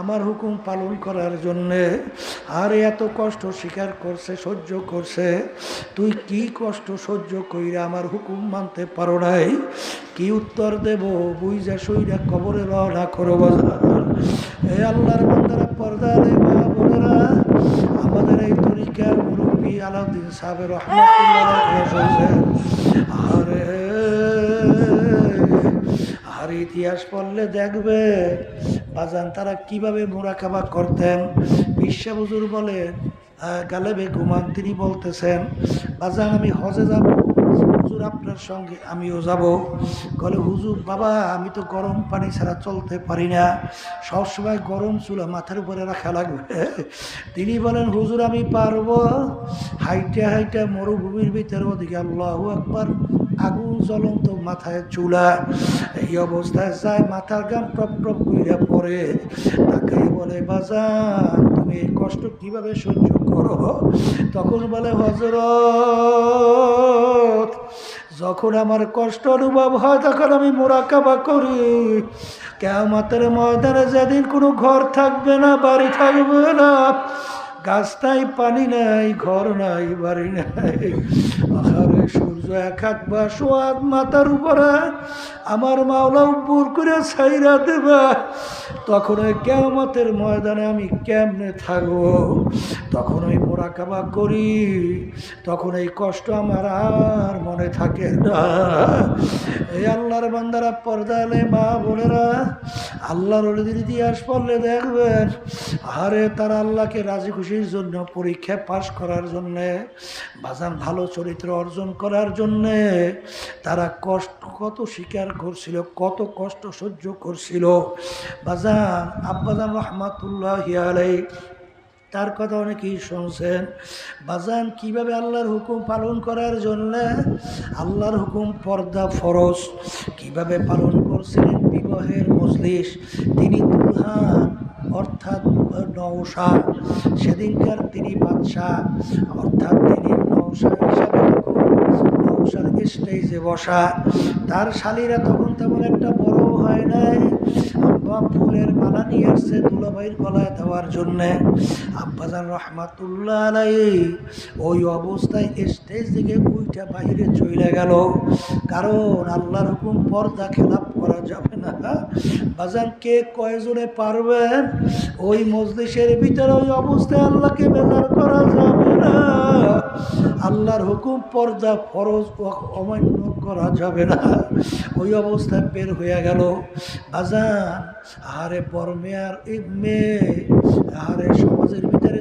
আমার হুকুম পালন করার জন্যে, আর এত কষ্ট স্বীকার করছে, সহ্য করছে। তুই কি কষ্ট সহ্য কইরা আমার হুকুম মানতে পারো নাই? কি উত্তর দেব? বুঝা সইরা কবরে রওনা করো এ আল্লাহর বান্দারা পর্দা রে মা বোনেরা, আমাদের এই তরিকার মুরব্বী আলাউদ্দিন সাহেবের আরে, আর ইতিহাস পড়লে দেখবে বাজান তারা কীভাবে মোরাকাবা করতেন? বিশ্বা হুজুর বলেন আহ, গালেবে ঘুমান তিনি বলতেছেন বাজান আমি হজে যাব হুজুর আপনার সঙ্গে আমিও যাব। বলে হুজুর বাবা আমি তো গরম পানি ছাড়া চলতে পারি না। সবসময় গরম চুলা মাথার উপরে রাখা লাগবে। তিনি বলেন হুজুর আমি পারব। হাইটা হাইটা মরুভূমির ভিতরে ওদিকে আল্লাহ একবার আগুন জ্বলন্ত মাথায় চুলা। এই অবস্থায় যায় মাথার গাম টপ টপ কইরা পড়ে। তাকে বলে, বাজান, তুমি এই কষ্ট কীভাবে সহ্য করো? তখন বলে হজরত যখন আমার কষ্ট অনুভব হয়, তখন আমি মোরাকাবা করি। কেমতের ময়দানে যেদিন কোনো ঘর থাকবে না, বাড়ি থাকবে না গাছ নাই পানি নাই, ঘর নাই, বাড়ি নাই। আহারে, সূর্য এক বা সোয়াদ মাথার উপরে। আমার মাওলা উপর করে ছাইরা দেবে। তখন ওই কেমতের ময়দানে আমি কেমনে থাকব? তখন ওই মোরাকাবা করি, তখন এই কষ্ট আমার আর মনে থাকে না। এই আল্লাহর বান্দারা পর্দালে মা বোনেরা, আল্লাহর ইতিহাস পড়লে দেখবেন, আরে তারা আল্লাহকে রাজি খুশির জন্য পরীক্ষা পাশ করার জন্যে, বাজান ভালো চরিত্র অর্জন করার জন্যে, তারা কষ্ট কত স্বীকার করছিল, কত কষ্ট সহ্য করছিল। বাজান, আব্বাজান রহমাতুল্লাহ আলাই তার কথা অনেকেই শুনছেন। বাজান, কীভাবে আল্লাহর হুকুম পালন করার জন্য? আল্লাহর হুকুম পর্দা ফরজ। কীভাবে পালন করছিলেন বিবাহের মজলিস? তিনি দুলহান, অর্থাৎ নৌসা সেদিনকার তিনি বাদশাহ, অর্থাৎ তিনি নৌসা হিসাবে নৌসার স্টেজে বসা। তার শালীরা তখন তেমন একটা হয় নাই। আব্বা ফুলের মালা নিয়ে আসছে দুলাভাইয়ের গলায় দেওয়ার জন্যে। আব্বাজার রহমাতুল্লাহ আলাই ওই অবস্থায় স্টেজ থেকে উইটা বাইরে চলে গেল। কারণ আল্লাহর হুকুম পর্দা খেলাপ করা যাবে না। বাজান, কে কয়জনে পারবেন ওই মজলিসের ভিতরে ওই অবস্থায় আল্লাহকে বেজার করা যাবে না। আল্লাহর হুকুম পর্দা ফরজ অমান্য করা যাবে না। ওই অবস্থায় বের হয়ে গেল। বাজান, আহারে বর্মে আর মেয়ে আহারে সমাজের ভিতরে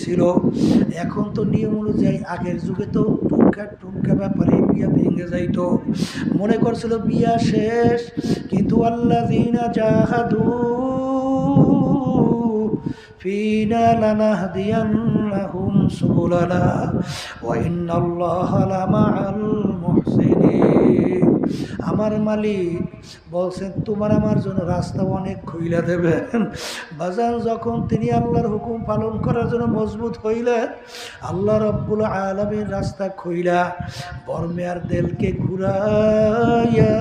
ছিল। এখন তো নিয়ম অনুযায়ী আগের যুগে তো টুমকা টুমকা ব্যাপারে বিয়া ভেঙে যাইতো। মনে করছিল বিয়া শেষ, কিন্তু আল্লাহ দিনা জাহাদু ফিনা লানা দিয়ান্নাহুম সুবুলানা, ওয়া আমার মালিক বলছেন, তোমার আমার জন্য রাস্তা অনেক খুইলা দেবেন। বাজান যখন তিনি আল্লাহর হুকুম পালন করার জন্য মজবুত হইলেন, আল্লাহ রব্বুল আলমীর রাস্তা খুইলা বর্মেয়ার দেলকে ঘুরাইয়া।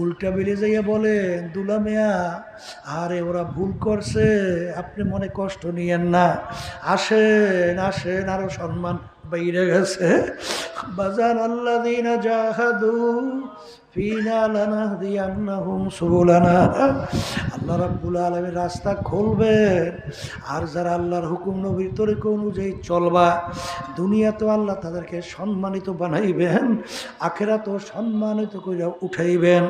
উল্টা বেড়ে যাইয়া বলেন, দুলা মিয়া, আরে ওরা ভুল করছে, আপনি মনে কষ্ট নিয়েন না। আসেন আসেন, আরও সম্মান বাইরে গেছে বাজার আল্লাহ দিন জাহাদু সুবুলানা। আল্লাহ রাব্বুল আলামিন রাস্তা খুলবেন আর যারা আল্লাহর হুকুম নবীর তরিকা অনুযায়ী চলবা, দুনিয়াতেও আল্লাহ তাদেরকে সম্মানিত বানাইবেন, আখেরাতেও সম্মানিত করে উঠাইবেন।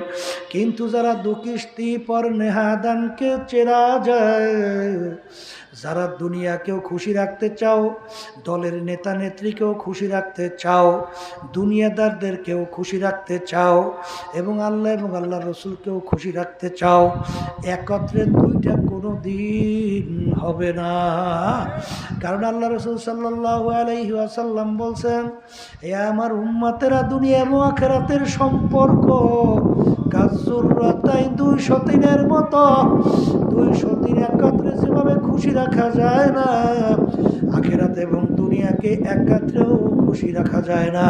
কিন্তু যারা দুকিস্তি পর নেহাদানকে চেরা যায়, যারা দুনিয়াকেও খুশি রাখতে চাও, দলের নেতা নেত্রীকেও খুশি রাখতে চাও, দুনিয়াদারদেরকেও খুশি রাখতে চাও এবং আল্লাহ এবং আল্লাহ রসুলকেও খুশি রাখতে চাও। একত্রে দুইটা কোনো দিন হবে না। কারণ আল্লাহ রসুল সাল্লাহ আলাইহি আসাল্লাম বলছেন, এ আমার উম্মাতেরা দুনিয়া এবং আখেরাতের সম্পর্ক। কাজুরাতাই দুই সতীনের মতো দুই সতীন একত্রে যেভাবে খুশি রাখা যায় না। আখেরাতে এবং দুনিয়াকে একাত্রেও খুশি রাখা যায় না।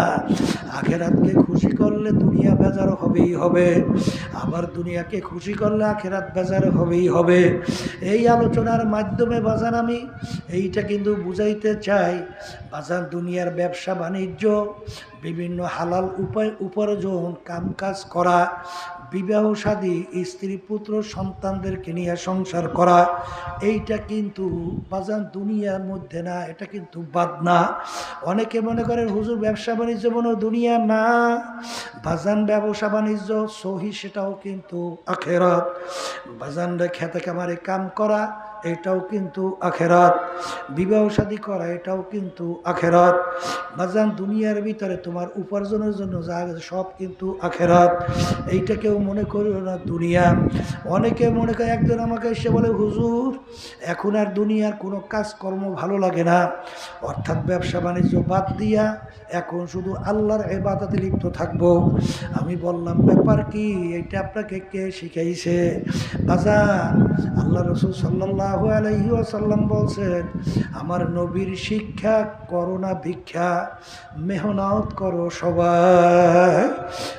আখেরাতকে খুশি করলে দুনিয়া বেজার হবেই হবে। আবার দুনিয়াকে খুশি করলে আখেরাত বেজার হবেই হবে। এই আলোচনার মাধ্যমে বাজান আমি এইটা কিন্তু বুঝাইতে চাই। বাজার দুনিয়ার ব্যবসা বাণিজ্য বিভিন্ন হালাল উপায় উপার্জন কামকাজ করা বিবাহ সাদী স্ত্রী পুত্র সন্তানদেরকে নিয়ে সংসার করা, এইটা কিন্তু বাজান দুনিয়ার মধ্যে না, এটা কিন্তু বাদ না। অনেকে মনে করেন, হুজুর, ব্যবসা বাণিজ্য মনে দুনিয়া না। বাজান ব্যবসা বাণিজ্য, সহি সেটাও কিন্তু আখেরত। বাজানরা খেতে কামারে কাম করা এটাও কিন্তু আখেরাত। বিবাহ শাদী করা, এটাও কিন্তু আখেরাত। বাজান দুনিয়ার ভিতরে তোমার উপার্জনের জন্য যা সব কিন্তু আখেরাত। এইটা কেউ মনে করিও না দুনিয়া। অনেকে মনে করে, একজন আমাকে এসে বলে, হুজুর, এখন আর দুনিয়ার কোনো কাজকর্ম ভালো লাগে না। অর্থাৎ ব্যবসা বাণিজ্য বাদ দিয়া এখন শুধু আল্লাহর এবাদাতে লিপ্ত থাকব। আমি বললাম, ব্যাপার কি? এইটা আপনাকে কে শিখাইছে? বাজান, আল্লাহ রসুল সাল্লাহ আসাল্লাম বলছেন, আমার নবীর শিক্ষা করোনা ভিক্ষা, মেহনত করো সবাই।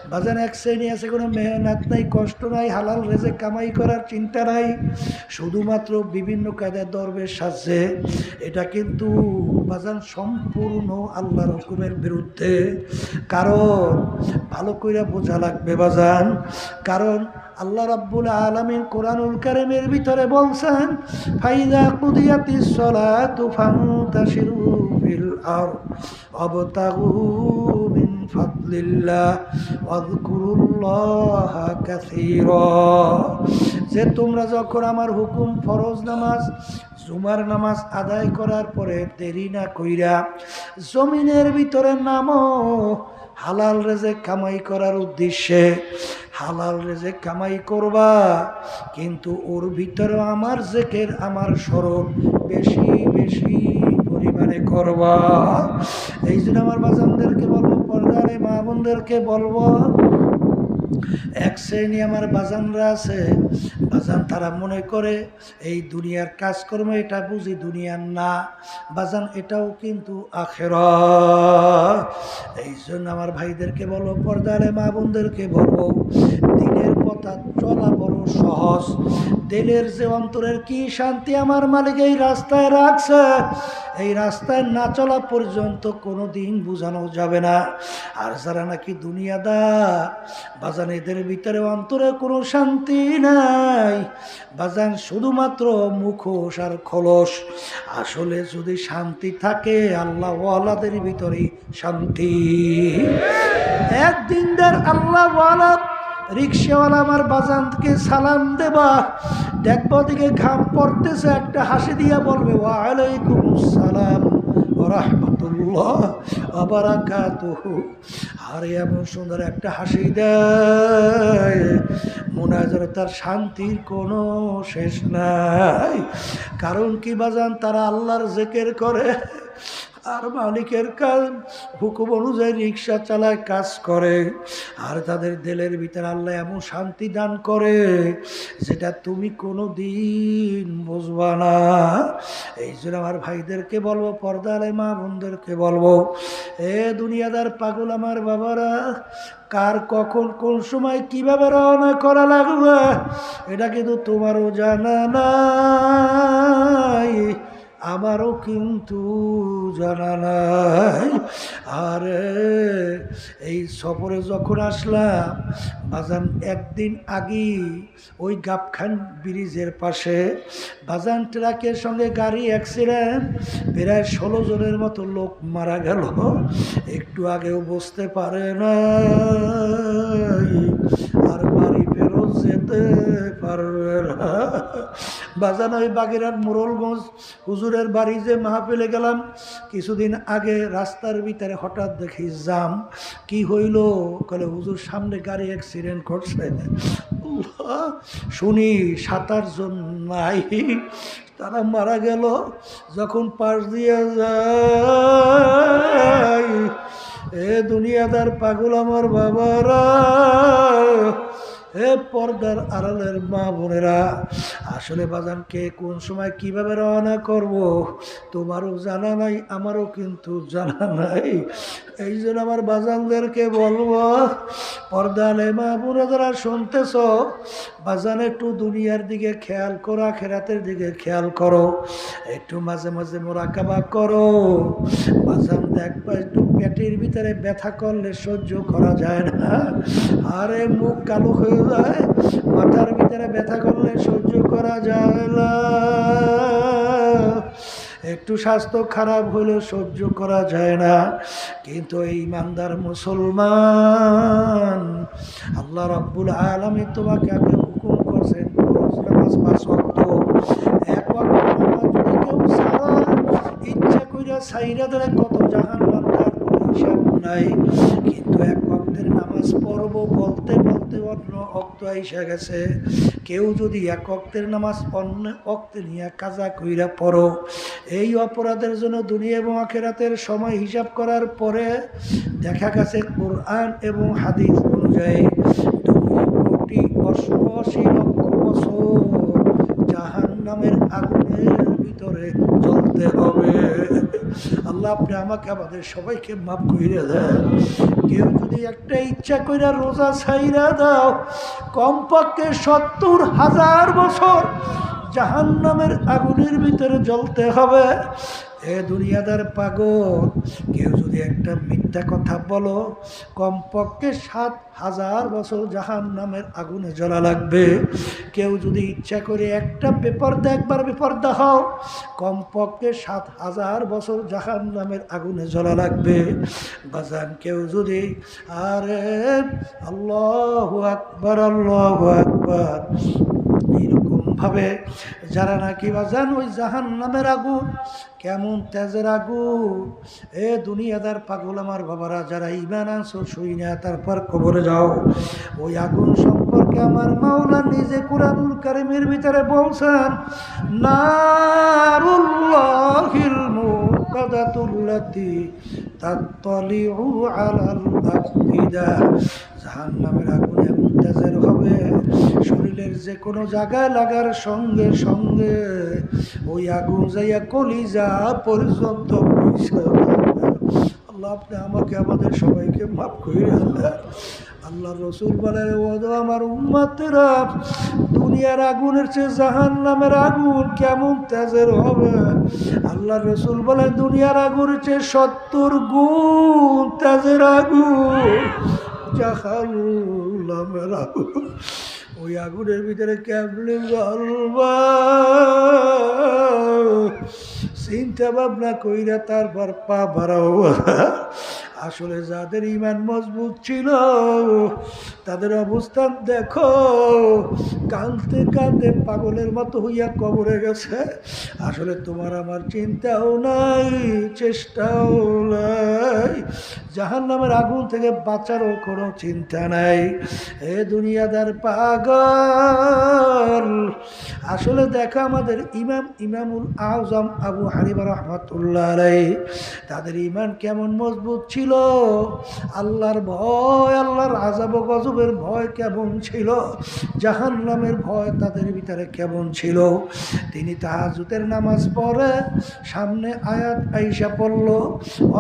বাজান এক শ্রেণি আছে, কোনো মেহনত নাই, কষ্ট নাই, হালাল রেজে কামাই করার চিন্তা নাই, শুধুমাত্র বিভিন্ন কায়দায় দরবের সাজছে। এটা কিন্তু বাজান সম্পূর্ণ আল্লাহর হুকুমের বিরুদ্ধে। কারণ, ভালো কইরা বোঝা লাগবে বাজান। কারণ আল্লাহ রাব্বুল আলামিন কোরআনুল কারিমের ভিতরে বলছেন, ফাইদা কুদিয়াতিস সালাতু ফান্তাশিরু ফিল আরদ ওয়াবতাগু মিন ফাদলিল্লাহ, ওয়াযকুরুল্লাহা কাসীরা। যে তোমরা যখন আমার হুকুম, ফরজ নামাজ, জুমার নামাজ আদায় করার পরে দেরি না কইরা জমিনের ভিতরে নামো হালাল রেজে কামাই করার উদ্দেশ্যে হালাল রেজে কামাই করবা, কিন্তু ওর ভিতরে আমার জেকের আমার স্মরণ বেশি বেশি পরিমাণে করবা। এই জন্য আমার বাজানদেরকে বলব, পর্দারে মা বোনদেরকে বলব এক শ্রেণি আমার বাজানরা আছে, বাজান তারা মনে করে, এই দুনিয়ার কাজকর্ম এটা বুঝি দুনিয়ার না, বাজান এটাও কিন্তু আখের এই জন্য আমার ভাইদেরকে বলো, পর্দারে মা বোনদেরকে বলব পথা চলা বড় সহজ। দিলের যে অন্তরের কি শান্তি আমার মালিক এই রাস্তায় রাখছে, এই রাস্তায় না চলা পর্যন্ত কোনো দিন বোঝানো যাবে না। আর যারা নাকি দুনিয়াদার, বাজান এদের ভিতরে অন্তরে কোনো শান্তি নাই। বাজান শুধুমাত্র মুখোশ আর খলস। আসলে যদি শান্তি থাকে আল্লাহ ওয়ালাদের ভিতরে শান্তি। একদিনদার আল্লাহ ওয়ালা রিক্সাওয়ালা আমার বাজানকে সালাম দেবা। দেখব দিকে ঘাম পড়তেছে, একটা হাসি দিয়া বলবে, ওয়ালাইকুম সালাম রহমতুল্লাহ আবার আর, এমন সুন্দর একটা হাসি দেয়। মনে হয় তার শান্তির কোনো শেষ নাই। কারণ কি বাজান, তারা আল্লাহর জেকের করে। আর মালিকের কাজ, হুকুম অনুযায়ী রিক্সা চালায় কাজ করে। আর তাদের দিলের ভিতরে আল্লাহ এমন শান্তি দান করে, যেটা তুমি কোনো দিন বুঝবা না। এই জন্য আমার ভাইদেরকে বলব পর্দালে মা বোনদেরকে বলব, এ দুনিয়াদার পাগল আমার বাবারা, কার কখন কোন সময় কীভাবে রওনা করা লাগবে, এটা কিন্তু তোমারও জানা নাই। আমারও কিন্তু জানা নাই। আর, এই সফরে যখন আসলাম, বাজান একদিন আগেই ওই গাবখান ব্রিজের পাশে, বাজান ট্রাকের সঙ্গে গাড়ি অ্যাক্সিডেন্ট প্রায় ষোলো জনের মতো লোক মারা গেল। একটু আগেও বসতে পারে না আর বাড়ি ফেরত যেতে পারবে না। বাজান ওই বাগেরহাট মোরলগঞ্জ, হুজুরের বাড়ি যে মাহফিলে গেলাম, কিছুদিন আগে রাস্তার ভিতরে হঠাৎ দেখি জাম। কি হইল? কলে হুজুর, সামনে গাড়ি অ্যাক্সিডেন্ট করছে। শুনি সাতার জন নাই। তারা মারা গেল। যখন পাশ দিয়ে যায়, এ দুনিয়াদার পাগল আমার বাবারা হে পর্দার আড়ালের মা বোনেরা, আসলে বাজানকে কোন সময় কীভাবে রওনা করব? তোমারও জানা নাই, আমারও কিন্তু জানা নাই। এই জন্য আমার বাজানদেরকে বলব, পর্দালে মা বোনে যারা শুনতেছ, বাজান একটু দুনিয়ার দিকে খেয়াল করো, আখেরাতের দিকে খেয়াল করো। একটু মাঝে মাঝে মোরাকাবা করো। বাজান দেখবা একটু পেটের ভিতরে ব্যথা করলে সহ্য করা যায় না। আরে মুখ কালো হয়ে যায়, মাথার ভিতরে ব্যথা করলে সহ্য করা যায় না। একটু স্বাস্থ্য খারাপ হলেও সহ্য করা যায় না। কিন্তু এই ইমানদার মুসলমান, আল্লাহ রব্বুল আলমী তোমাকে আগে হুকুম করছেন এক যদি ইচ্ছা সাইরা ধরে কত জাহান নাই, কিন্তু এক ওয়াক্তের নামাজ পড়ব বলতে বলতে অন্য অক্ত এসে গেছে। কেউ যদি এক অক্তের নামাজ অন্য অক্তে নিয়ে কাজা কইরা পড়ো, এই অপরাধের জন্য দুনিয়া এবং আখেরাতের সময় হিসাব করার পরে দেখা গেছে কোরআন এবং হাদিস অনুযায়ী দুই কোটি অষ্টআশি লক্ষ বছর জাহান নামের আগুনের ভিতরে জ্বলতে হবে। আল্লাহ আপনি আমাকে, আমাদের সবাইকে মাফ করে দেন। কেউ যদি একটা ইচ্ছা কইরা রোজা ছাইরা দাও, কমপক্ষে সত্তর হাজার বছর জাহান্নামের আগুনের ভিতরে জ্বলতে হবে। এ দুনিয়াদার পাগল, কেউ যদি একটা মিথ্যা কথা বলো, কমপক্ষে সাত হাজার বছর জাহান নামের আগুনে জ্বলা লাগবে। কেউ যদি ইচ্ছা করে একটা বেপর্দা, একবার বেপর্দা হও, কমপক্ষে সাত হাজার বছর জাহান নামের আগুনে জ্বলা লাগবে। বাজান কেউ যদি, আরে আল্লাহ আকবর আল্লাহ আকবর এইরকম ভাবে যারা নাকি বাজান ওই জাহান নামের আগুন, কেমন তেজের আগুন। এ দুনিয়াদার পাগল আমার বাবারা, যারা ইমান আনছো, শুই না, তারপর কবরে যাও। ওই আগুন সম্পর্কে আমার মাওলা নিজে কোরআনুল কারিমের ভিতরে বলছেন, নারুল্লাহিল মুকাদাতুল্লাতি তাত্তালিউ আলাল আফিদা জাহান্নামের আগুন এমন তেজের হবে শরীরের যে কোনো জায়গায় লাগার সঙ্গে সঙ্গে ওই আগুন যাইয়া কলিজা পর্যন্ত আল্লাহ, আপনি আমাকে, আমাদের সবাইকে মাফ করে আল্লাহ রসুল বলেন, ও আমার উম্মাতেরা, দুনিয়ার আগুনের চেয়ে জাহান নামের আগুন কেমন তেজের হবে? আল্লাহ রসুল বলেন, দুনিয়ার আগুনের চেয়ে সত্তর গুণ তেজের আগুন জাহান নামের আগুন। ওই আগুনের ভিতরে কেমনে চিন্তা ভাবনা কইরা তারপর পা বাড়াও। আসলে যাদের ইমান মজবুত ছিল, তাদের অবস্থান দেখো, কাঁদতে কাঁদতে পাগলের মতো হইয়া কবরে গেছে। আসলে তোমার আমার চিন্তাও নাই, চেষ্টাও নাই। জাহান নামের আগুন থেকে বাঁচারও কোনো চিন্তা নাই। এ দুনিয়াদার পাগল। আসলে দেখা আমাদের ইমাম ইমামুল আজম আবু হানিবা রহমতুল্লাহ তাদের ইমান কেমন মজবুত ছিল? আল্লাহর ভয়, আল্লাহর আজাব গজবের ভয় কেমন ছিল? জাহান নামের ভয় তাদের ভিতরে কেমন ছিল? তিনি তাহাজুতের নামাজ পড়ে, সামনে আয়াত আইসা পড়ল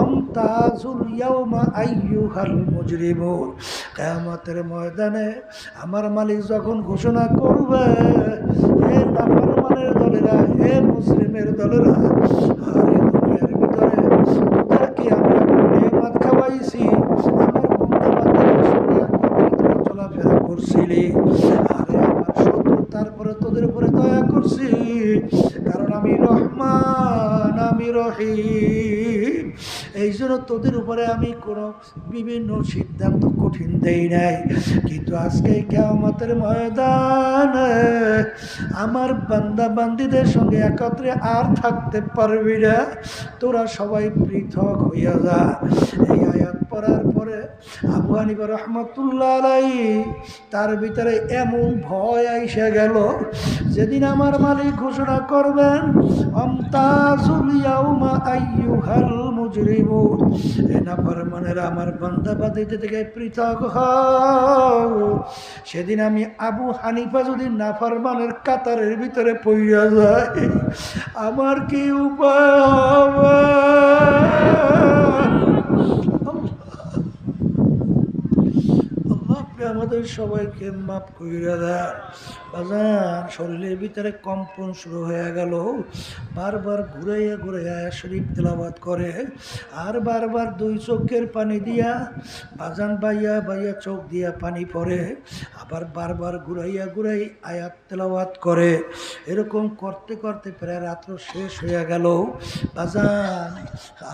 অমতাজুল ইয়াউমা আইয়ুহাল মুজরিমুন কিয়ামতের ময়দানে আমার মালিক যখন ঘোষণা করবে, হে নাফরমানের দলেরা, হে মুসলিমের দলেরা, আরে দুনিয়ার ভিতরে তোদেরকে আমি আমার খাওয়াইছি আমার বন্ধু বান্ধবের চলাফেরা করছিলি। আরে আমার শত্রু, তারপরে তোদের উপরে দয়া করছি। কারণ আমি রহমান, আমি রহিম। এই জন্য তোদের উপরে আমি কোনো বিভিন্ন সিদ্ধান্ত কঠিন দেই নাই। কিন্তু আজকে কেমতের ময়দানে আমার বান্দা বান্দিদের সঙ্গে একত্রে আর থাকতে পারবি না। তোরা সবাই পৃথক হইয়া যা। এই আয়াত পড়ার পরে আবু হানিফা রহমতুল্লাহ আলাই তার ভিতরে এমন ভয় আইসে গেল, যেদিন আমার মালিক ঘোষণা করবেন আমার বান্দাবাদিতে থেকে পৃথক সেদিন আমি আবু হানিফা যদি নাফরমানের কাতারের ভিতরে পড়িয়া যায়, আমার কি উপায় হবে আল্লাহ আপনি আমাদের সবাইকে মাফ কইরা দেন। বাজান, শরীরের ভিতরে কম্পন শুরু হয়ে গেল। বারবার ঘুরাইয়া ঘুরাইয়া শরীফ তেলাবাদ করে। আর বারবার দুই চোখের পানি দিয়া, বাজান বাইয়া বাইয়া চোখ দিয়া পানি পড়ে। আবার বারবার ঘুরাইয়া ঘুরাই আয়াত তেলাওয়াত করে। এরকম করতে করতে প্রায় রাত্র শেষ হয়ে গেল। বাজান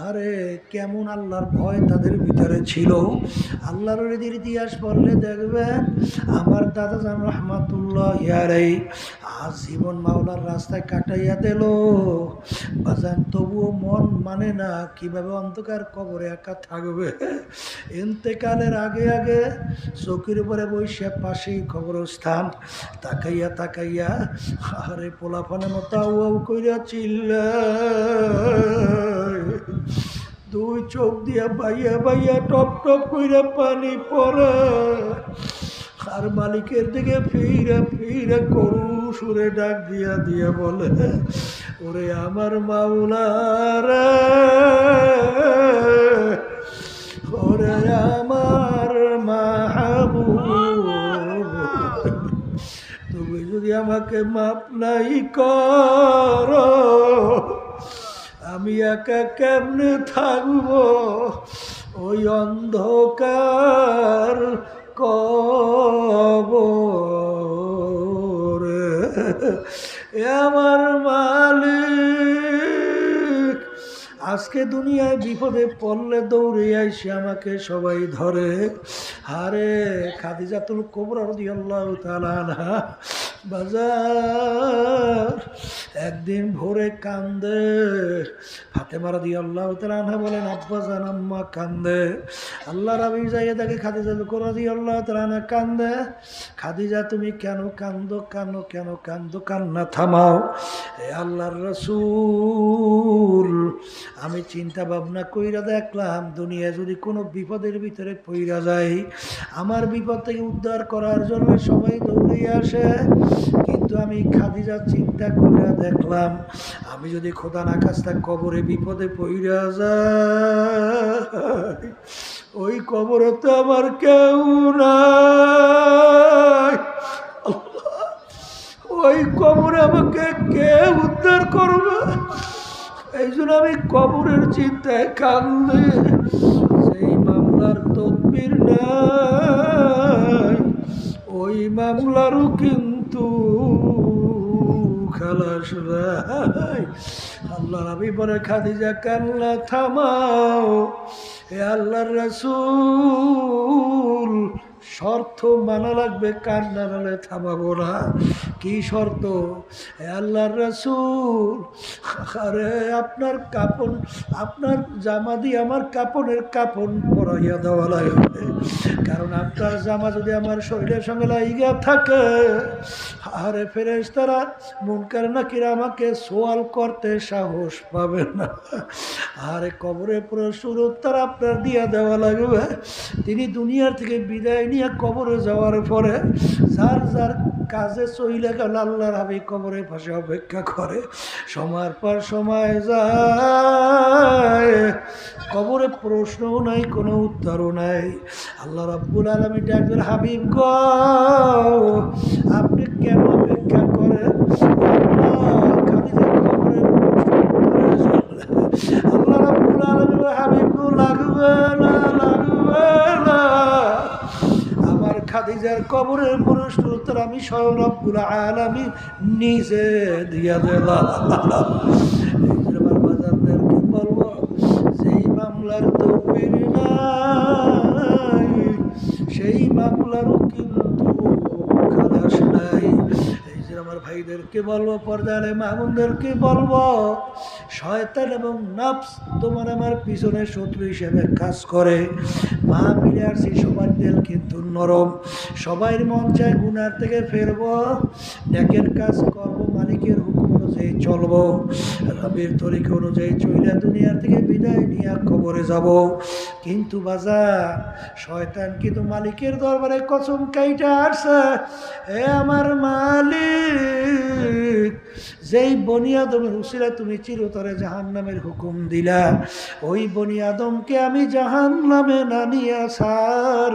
আরে কেমন আল্লাহর ভয় তাদের ভিতরে ছিল। আল্লাহর রীতির ইতিহাস পড়লে দেখবেন আমার দাদা জান রহমাতুল্লাহ ইয়ারে আজ জীবন মাওলার রাস্তায় কাটাইয়া দিল। বাজান, তবুও মন মানে না কীভাবে অন্ধকার কবরে একা থাকবে। ইন্তেকালের আগে আগে চৌকির উপরে বসে পাশেই কবরস্থান, তাকাইয়া তাকাইয়া, আরে পোলাফানের মতো আউ আউ কইরা চিল্লা দুই চোখ দিয়া বাইয়া বাইয়া টপ টপ কইরা পানি পড়ে। আর মালিকের দিকে ফিরে ফিরে করু সুরে ডাক দিয়া দিয়া বলে, ওরে আমার মাওলারা ওরে আমার মাহবুব, তুমি যদি আমাকে মাপ নাই করো আমি একা কেমনে থাকব? ওই অন্ধকার কব আমার মালিক। আজকে দুনিয়ায় বিপদে পড়লে দৌড়ে আইসে আমাকে সবাই ধরে। হারে খাদিজাতুল কোবরা রদি আল্লাহ তালানা বাজার। একদিন ভোরে কান্দে। ফাতেমা রদি আল্লাহ তালানা বলেন, আব্বা জান, আম্মা কান্দে। আল্লাহ রাবি যাইয়ে দেখে খাদিজা কোরদি আল্লাহ তালানা কান্দে। খাদিজা, তুমি কেন কান্দো, কেন কেন কান্দো? কান্না থামাও। এ আল্লাহর রসুল, আমি চিন্তা ভাবনা কইরা দেখলাম দুনিয়া যদি কোনো বিপদের ভিতরে পইরা যায়, আমার বিপদ থেকে উদ্ধার করার জন্য সবাই দৌড়ে আসে। কিন্তু আমি খাদিজা চিন্তা করে দেখলাম, আমি যদি খোদা না কাছটা কবরে বিপদে পইরা যাই, ওই কবরে তো আমার কেউ নাই। ওই কবরে আমাকে কে উদ্ধার করবে এই জন্য আমি কবরের চিন্তায় কান্দে সেই মামলার তদবির নাই, ওই মামলারও কিন্তু খালাস নাই আল্লাহ আমি বলে খাদিজা, কান্না থামাও। এ আল্লাহর রাসূল, শর্ত মানা লাগবে, কান্না নালে থামাবো না। কি শর্ত? এ আল্লাহর রাসূল, আরে আপনার কাপড়, আপনার জামা দিয়ে আমার কাপড়ের কাপড় পরাইয়া দেওয়া লাগবে। আপনার জামা যদি আমার শরীরের সঙ্গে লাইগা থাকে, আরে ফেরেস তারা মুনকার নাকিরা আমাকে সোয়াল করতে সাহস পাবে না। আরে কবরে প্রশ্ন উত্তর আপনার দিয়া দেওয়া লাগবে। তিনি দুনিয়ার থেকে বিদায় নিয়ে কবরে যাওয়ার পরে যার যার কাজে চইলে গেল আল্লাহর হাবি কবরে পাশে অপেক্ষা করে। সময়ের পর সময় যায়। কবরে প্রশ্নও নাই, কোনো উত্তরও নাই। আল্লাহ রব্বুল আলমী ডাকবেন, হাবিব গ, আপনি কেন অপেক্ষা করেন আল্লাহ খাদিজার কবরে প্রশ্ন উত্তরের জন্য। আল্লাহ রব্বুল আলমী হাবিব গো লাগবে না লাগবে না আমার খাদিজার কবরের উত্তর আমি স্বয়ং রব্বুল আলামিন নিজে দিয়া দিলাম এই জন্য আমার বাজারদেরকে বলব যেই মামলার তকবির নাই সেই মামলারও কিন্তু খালাস নাই এই যে আমার ভাইদেরকে বলব পর্দালে মামুনদেরকে বলব, শয়তান এবং নাফস তোমার আমার পিছনে শত্রু হিসেবে কাজ করে। মা মিলে আসছি, সবার দিল কিন্তু নরম। সবাই মন চায় গুনার থেকে ফেরবো। ডেকের কাজ করব, মালিকের হুকুম অনুযায়ী চলবো। রবির তরিক অনুযায়ী চইলা দুনিয়ার থেকে বিদায় নিয়ে কবরে যাব। কিন্তু বাজার শয়তান কিন্তু মালিকের দরবারে কসম কাইটা আসছে এ আমার মালিক, যেই বনি আদমের উসিলা তুমি চিরতরে জাহান নামের হুকুম দিলা, ওই বনি আদমকে আমি জাহান নামে না। সার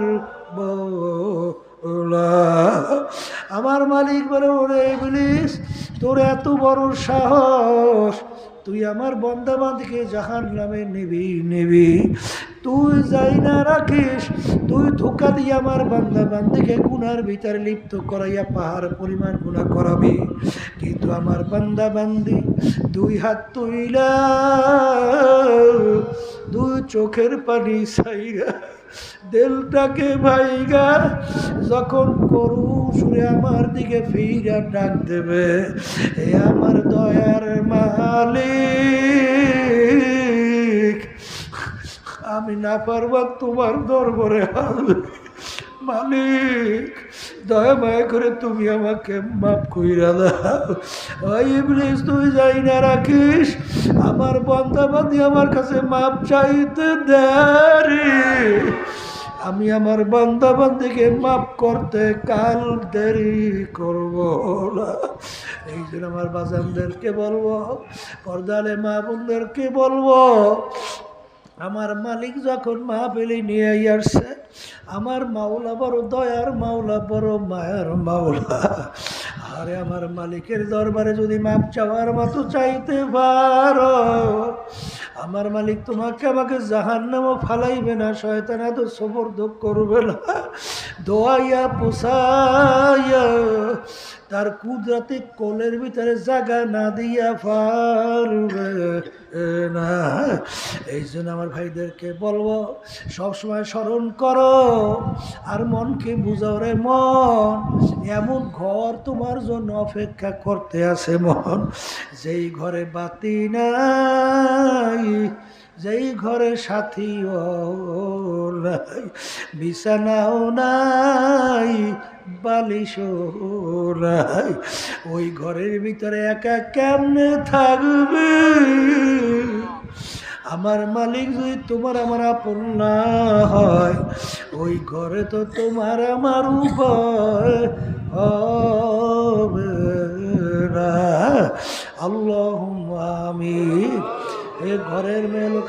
আমার মালিক বলে, ওরে ইবলিস, তোর এত বড় সাহস তুই আমার বন্দাবান্দিকে জাহান নামে নিবি নিবি। তুই যাই না রাখিস, তুই ধোকা দিয়ে আমার বান্দা বান্দিকে গুনার ভিতরে লিপ্ত করাইয়া পাহাড় পরিমাণ গুণা করাবি। কিন্তু আমার বান্দা বান্দি দুই হাত তুইলা, দুই চোখের পানি সাইরা দেলটাকে ভাইগা, যখন করু সুরে আমার দিকে ফিরা ডাক দেবে এ আমার দয়ার মালিক, আমি না পারবা তোমার দরবারে মালিক, দয়া মায়া করে তুমি আমাকে মাফ কইরা দাও। ওই তুই যাই না রাখিস, আমার বন্দাবাদি আমার কাছে মাপ চাইতে দেরি। আমি আমার বান্দাবান্দিকে মাফ করতে কাল দেরি করব না। এই জন্য আমার বাজানদেরকে বলব, পর্দালে মা বোনদেরকে বলব, আমার মালিক যখন মা পেলে নিয়ে আসছে, আমার মাওলা বড় দয়ার মাওলা, বড় মায়ার মাওলা। আরে আমার মালিকের দরবারে যদি মাপ চাওয়ার মতো চাইতে পারো আমার মালিক তোমাকে আমাকে জাহান নামও ফালাইবে না, শয়তানা তো সবর করবে না। দোয়াইয়া, পোষাইয়া তার কুদরাতে কোলের ভিতরে জাগা না দিয়া পারবে না। এই জন্য আমার ভাইদেরকে বলব সবসময় স্মরণ করো আর মনকে বুঝাও রে মন। এমন ঘর তোমার জন্য অপেক্ষা করতে আছে মন। যেই ঘরে বাতি নাই যেই ঘরে নাই বিছানাও নাই, বালিশও নাই। ওই ঘরের ভিতরে একা কেমনে থাকবে? আমার মালিক যদি তোমার আমার আপন না হয়, ওই ঘরে তো তোমার আমার না। আল্লাহ আমি এ ঘরের মেয়ে